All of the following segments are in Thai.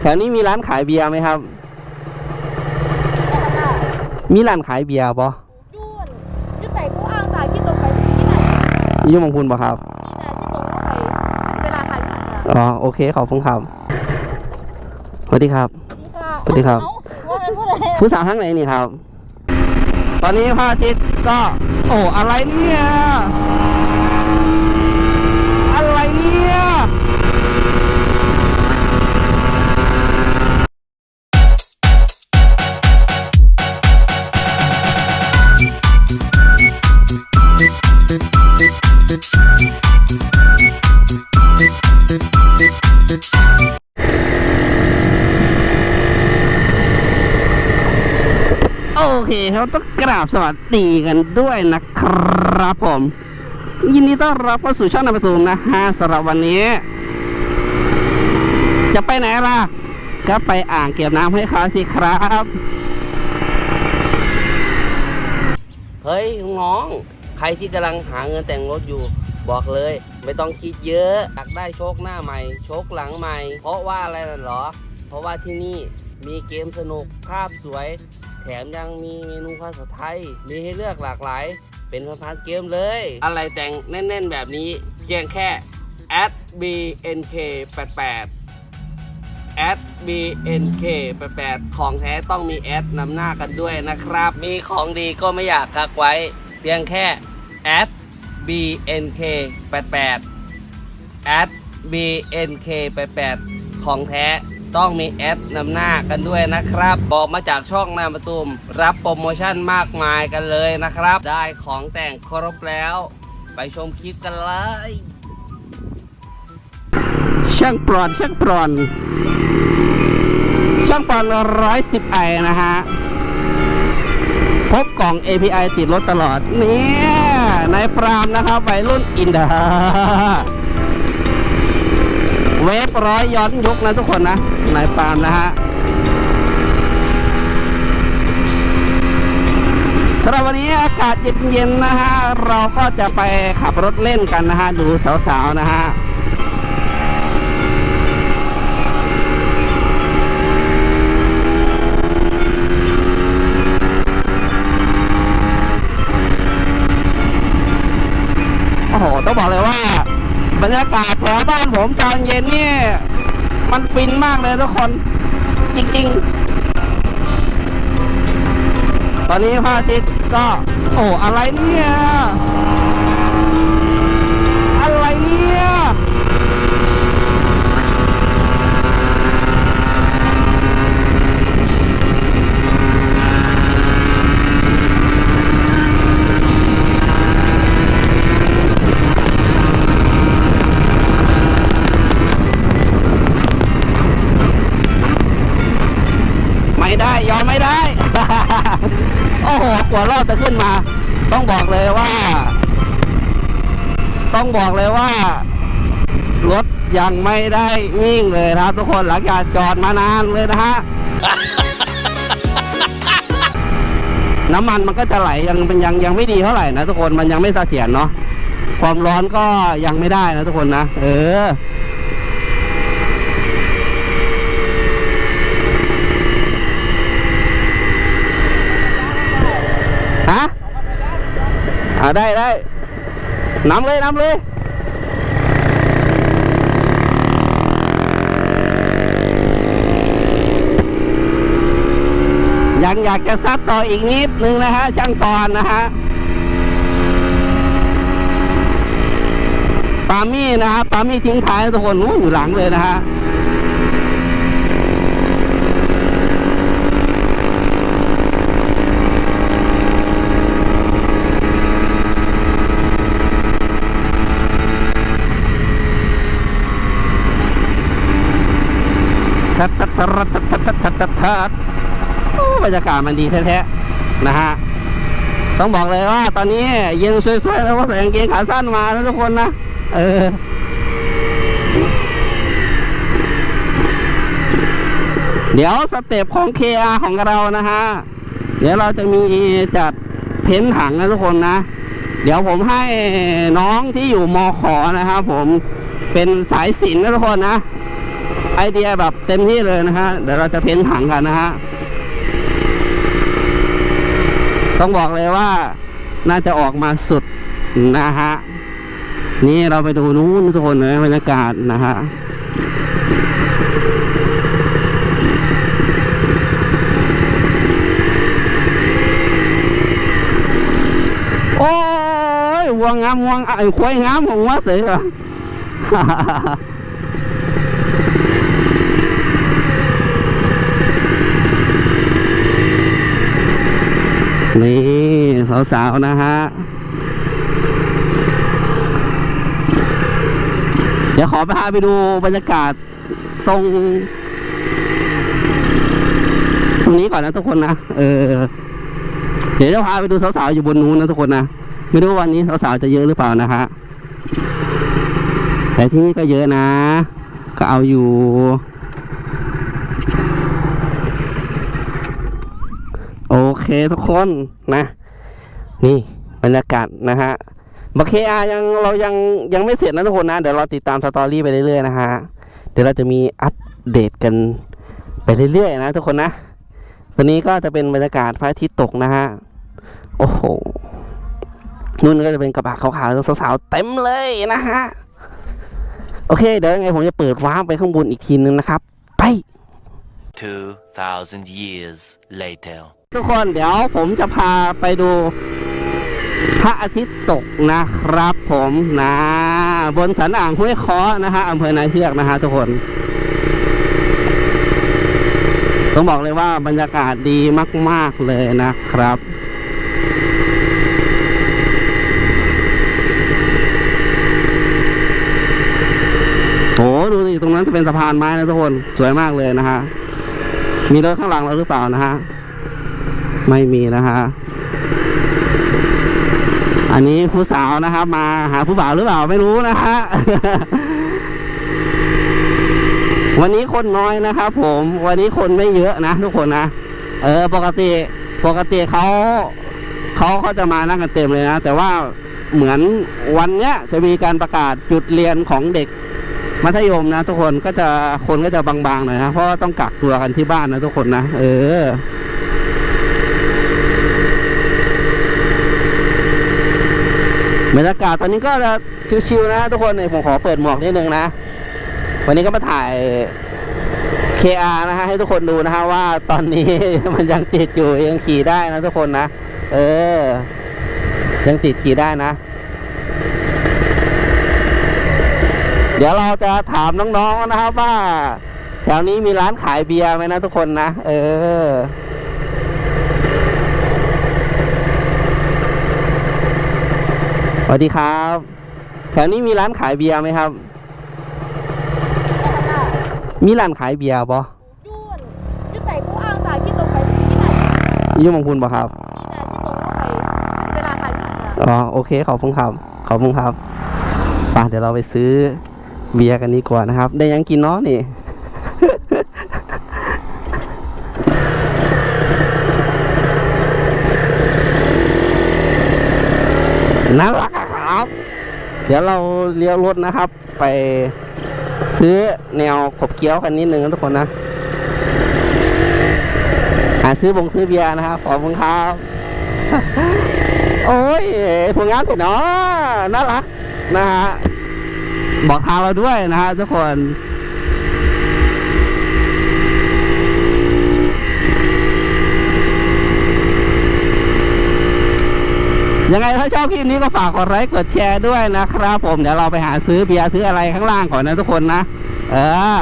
แถวนี้มีร้านขายเบียร์ไหมครับ มีร้านขายเบียร์ปะยุ่นยุ่นแต่กูอ้างสายที่ตรงไปที่ไหนอยุ่หมองคุณปะครับแต่ที่ตรงเข้าไปเวลาถ่ายผ่านจ้ะอ๋อโอเคขอบคุณครับสวัสดีครับสวัสดีครับเอ้าว่าไงพูดอะไรผู้สาวทั้งไหนนี่ครับ ตอนนี้พระอาทิตย์ก็ โอ้อะไรเนี่ย โอเคครับต้องกราบสวัสดีกันด้วยนะครับผม ยินดีต้อนรับเข้าสู่ช่องนำประตูมนะฮะสำหรับวันนี้ จะไปไหนล่ะ ก็ไปอ่างเก็บน้ำให้เขาสิครับ เฮ้ยน้อง ใครที่กำลังหาเงินแต่งรถอยู่ บอกเลย ไม่ต้องคิดเยอะอยากได้โชคหน้าใหม่ โชคหลังใหม่ เพราะว่าอะไรน่ะเหรอ เพราะว่าที่นี่มีเกมสนุกภาพสวย แถมยังมีเมนูภาษาไทย มีให้เลือกหลากหลาย เป็นพันๆเกมเลย อะไรแต่งแน่นๆแบบนี้ เพียงแค่ @bnk88 @bnk88 ของแท้ต้องมีแอดนำหน้ากันด้วยนะครับ มีของดีก็ไม่อยากกักไว้ เพียงแค่ @bnk88 @bnk88 ของแท้ ต้องมีแอดนำหน้ากันด้วยนะครับ บอกมาจากช่องนาประตูมรับโปรโมชั่นมากมายกันเลยนะครับ ได้ของแต่งครบแล้ว ไปชมคลิปกันเลย ช่างปลอนช่างปลอนช่างปลอนร้อยสิบไอนะฮะพบกล่อง API ติดรถตลอด เนี่ยนายปรามนะครับวัยรุ่นอินดาเวฟร้อยย้อนยุคนะทุกคนนะ นายปาล์มนะฮะสำหรับวันนี้อากาศเย็นๆนะฮะ เราก็จะไปขับรถเล่นกันนะฮะ ดูสาวๆนะฮะโอ้โห ต้องบอกเลยว่า บรรยากาศแถวบ้านผมตอนเย็นนี่ มันฟินมากเลยทุกคน จริงๆ ตอนนี้พระอาทิตย์ก็ โอ้ อะไรเนี่ย อะไรเนี่ย ต้องบอกเลยว่า รถยังไม่ได้วิ่งเลยนะครับ ทุกคนหลังจากจอดมานานเลยนะฮะน้ำมันมันก็จะไหลยังเป็นยังยังไม่ดีเท่าไหร่นะทุกคนมันยังไม่เสถียรเนาะความร้อนก็ยังไม่ได้นะทุกคนนะเออฮะอ่าได้ได้ นำเลยนำเลยยังอยากจะซัดต่ออีกนิดนึงนะฮะช่างตอนนะฮะปามี่นะฮะปามี่ทิ้งท้ายทุกคนนู้นอยู่หลังเลยนะฮะ บรรยากาศมันดีแท้ๆนะฮะต้องบอกเลยว่าตอนนี้เย็นสวยๆแล้วก็ใส่กางเกงขาสั้นมาแล้วทุกคนนะเออเดี๋ยวสเต็ปของเค KR ของเรานะฮะ เดี๋ยวเราจะมีจัดเพ้นถังนะทุกคนนะ เดี๋ยวผมให้น้องที่อยู่มอขอนะครับผมเป็นสายสินนะทุกคนนะ ไอเดียแบบเต็มที่เลยนะฮะ เดี๋ยวเราจะเพ้นถังกันนะฮะ ต้องบอกเลยว่าน่าจะออกมาสุดนะฮะ นี่เราไปดูนู้นทุกคนเลยบรรยากาศนะฮะโอ้ยวัวงามวัวงไอ้ควายงามของว่าเสือ นี่สาวๆนะฮะ เดี๋ยวขอพาไปดูบรรยากาศตรง ตรงนี้ก่อนนะทุกคนนะ เออ เดี๋ยวจะพาไปดูสาวๆอยู่บนนู้นนะทุกคนนะ ไม่รู้วันนี้สาวๆจะเยอะหรือเปล่านะฮะ แต่ที่นี่ก็เยอะนะ ก็เอาอยู่ โอ เคทุกคนนะ นี่บรรยากาศนะฮะบักเคอายังเรายังยังไม่เสร็จนะทุกคนนะ เดี๋ยวเราติดตามสตอรี่ไปเรื่อยๆนะฮะเดี๋ยวเราจะมีอัปเดตกันไปเรื่อยๆนะทุกคนนะตอนนี้ก็จะเป็นบรรยากาศพระอาทิตย์ตกนะฮะโอ้โหนู่นก็จะเป็นกระบะขาวๆสาวๆเต็มเลยนะฮะโอเค เดี๋ยวยังไงผมจะเปิดว้าร์ปไปข้างบนอีกทีนึงนะครับ ไป 2,000 years later. ทุกคนเดี๋ยวผมจะพาไปดูพระอาทิตย์ตกนะครับผมนะบนสันอ่างห้วยคอนะฮะอำเภอนาเชือกนะฮะทุกคนต้องบอกเลยว่าบรรยากาศดีมาก ๆ เลยนะครับ โหดูสิตรงนั้นจะเป็นสะพานไม้นะทุกคนสวยมากเลยนะฮะ มีรถข้างหลังเราหรือเปล่านะฮะ ไม่มีนะฮะอันนี้ผู้สาวนะครับ มาหาผู้บ่าวหรือเปล่าไม่รู้นะฮะวันนี้คนน้อยนะครับผมวันนี้คนไม่เยอะนะทุกคนนะเออ ปกติปกติเขาเขาเขาจะมานั่งกันเต็มเลยนะ แต่ว่าเหมือนวันเนี้ยจะมีการประกาศจุดเรียนของเด็กมัธยมนะ ทุกคนก็จะคนก็จะบางๆหน่อยนะเพราะต้องกักตัวกันที่บ้านนะทุกคนนะเออ บรรยากาศตอนนี้ก็จะชิวๆนะทุกคนเนี่ยผมขอเปิดหมวกนิดนึงนะ วันนี้ก็มาถ่าย KR นะฮะให้ทุกคนดูนะฮะว่าตอนนี้มันยังติดอยู่ยังขี่ได้นะทุกคนนะ เออ ยังติดขี่ได้นะ เดี๋ยวเราจะถามน้องๆนะครับว่า แถวนี้มีร้านขายเบียร์ไหมนะทุกคนนะ เออ วัสดีครับแถวนี้มีร้านขายเบียร์ไหมครับ มีร้านขายเบียร์ปะยุ่นยุ่ไต่ผู้อ้างจากที่ตรงไปที่ไหนอยู่หมองคุณปะครับแต่ที่ตรงก็ไปเวลาขายผ่านอะอ๋อโอเคขอบคุณครับขอบคุณครับไป่ะเดี๋ยวเราไปซื้อเบียร์กันดีกว่านะครับ ได้ยังกินเนาะนี่น่ารักอะครับเดี๋ยวเราเลี้ยวรถนะครับ ไปซื้อแนวขบเคี้ยวกันนิดนึงนะทุกคนนะหาซื้อบงซื้อเบียร์นะครับขอบคุณครับ โอ้ยผลงานเสร็จเนาะน่ารักนะฮะบอกทางเราด้วยนะฮะทุกคน ยังไงถ้าชอบคลิปนี้ก็ฝากกดไลค์กดแชร์ด้วยนะครับ ผมเดี๋ยวเราไปหาซื้อเบียร์ซื้ออะไรข้างล่างก่อนนะทุกคนนะเออ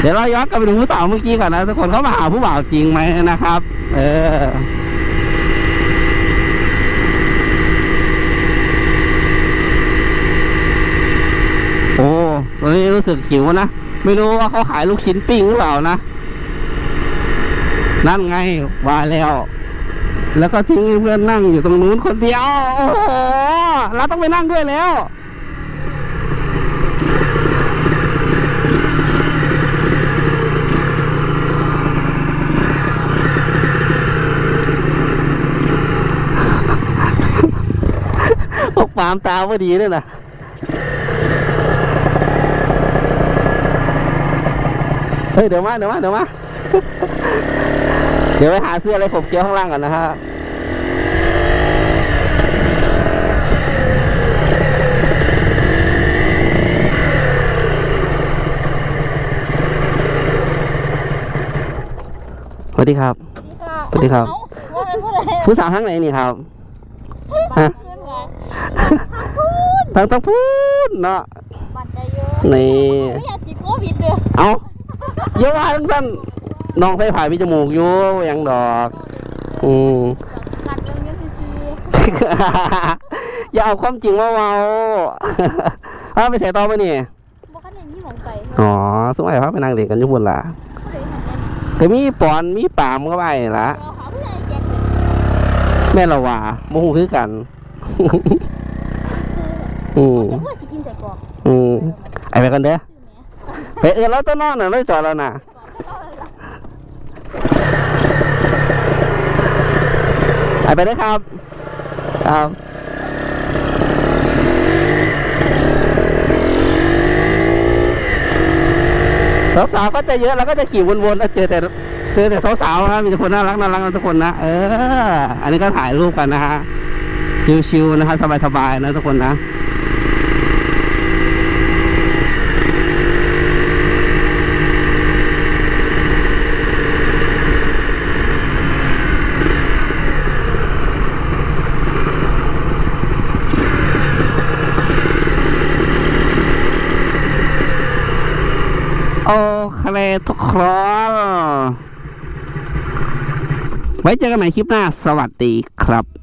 เดี๋ยวเราย้อนกลับไปดูผู้สาวเมื่อกี้ก่อนนะทุกคนเขามาหาผู้บ่าวจริงไหมนะครับ เออโอ้ตอนนี้รู้สึกหิวนะ ไม่รู้ว่าเขาขายลูกชิ้นปิ้งหรือเปล่านะ นั่นไงว่าแล้ว แล้วก็ทิ้งให้เพื่อนนั่งอยู่ตรงนู้นคนเดียว โอ้โห เราต้องไปนั่งด้วยแล้ว พวกปามตาพอดีด้วยนะเฮ้ยเดี๋ยวมาเดี๋ยวมาเดี๋ยวมา เดี๋ยวไปหาเสื้ออะไรขบเคี้ยวข้างล่างก่อนนะฮะสวัสดีครับ สวัสดีครับ ว่าเป็นผู้ใดผู้สาวทั้งไหนนี่ครับ ฮะ ขึ้นมาตั้งต้องพูดเนาะ บัตรได้เยอะนี่ไม่อยากติดโควิดเด้อเอาเยอะว่าทั้งสั้น น้องไฟผ่ายพี่จมูกอยู่ยังดอกอืมขัดกันเงี้ยซีอย่าเอาความจริงมาเมาเอาไปใส่ต่อไปนี่บ่คันได้มีหมองไปอ๋อสมัยพาไปนางเด็กกันอยุบุ่นล่ะผู้ใดทำแม่นก็มีปอนมีปามก็ไปละเอาหาผู้ใดแจกเลยแม่เราว่าโมโหคือกันอืมจะพูดสิกินใส่กรอกอืมไอไปกันเด้อซื้อแหมไปเออเราต้นนอนน่ะเราจอดแล้วน่ะ ไอไปเลยครับ ครับสาวๆก็จะเยอะแล้วก็จะขี่วนๆแล้วเจอแต่เจอแต่สาวๆนะมีแต่คนน่ารักน่ารักทุกคนนะเออ อันนี้ก็ถ่ายรูปกันนะฮะชิวๆนะครับสบายๆนะทุกคนนะ โอเคทุกคนไว้เจอกันใหม่คลิปหน้า สวัสดีครับ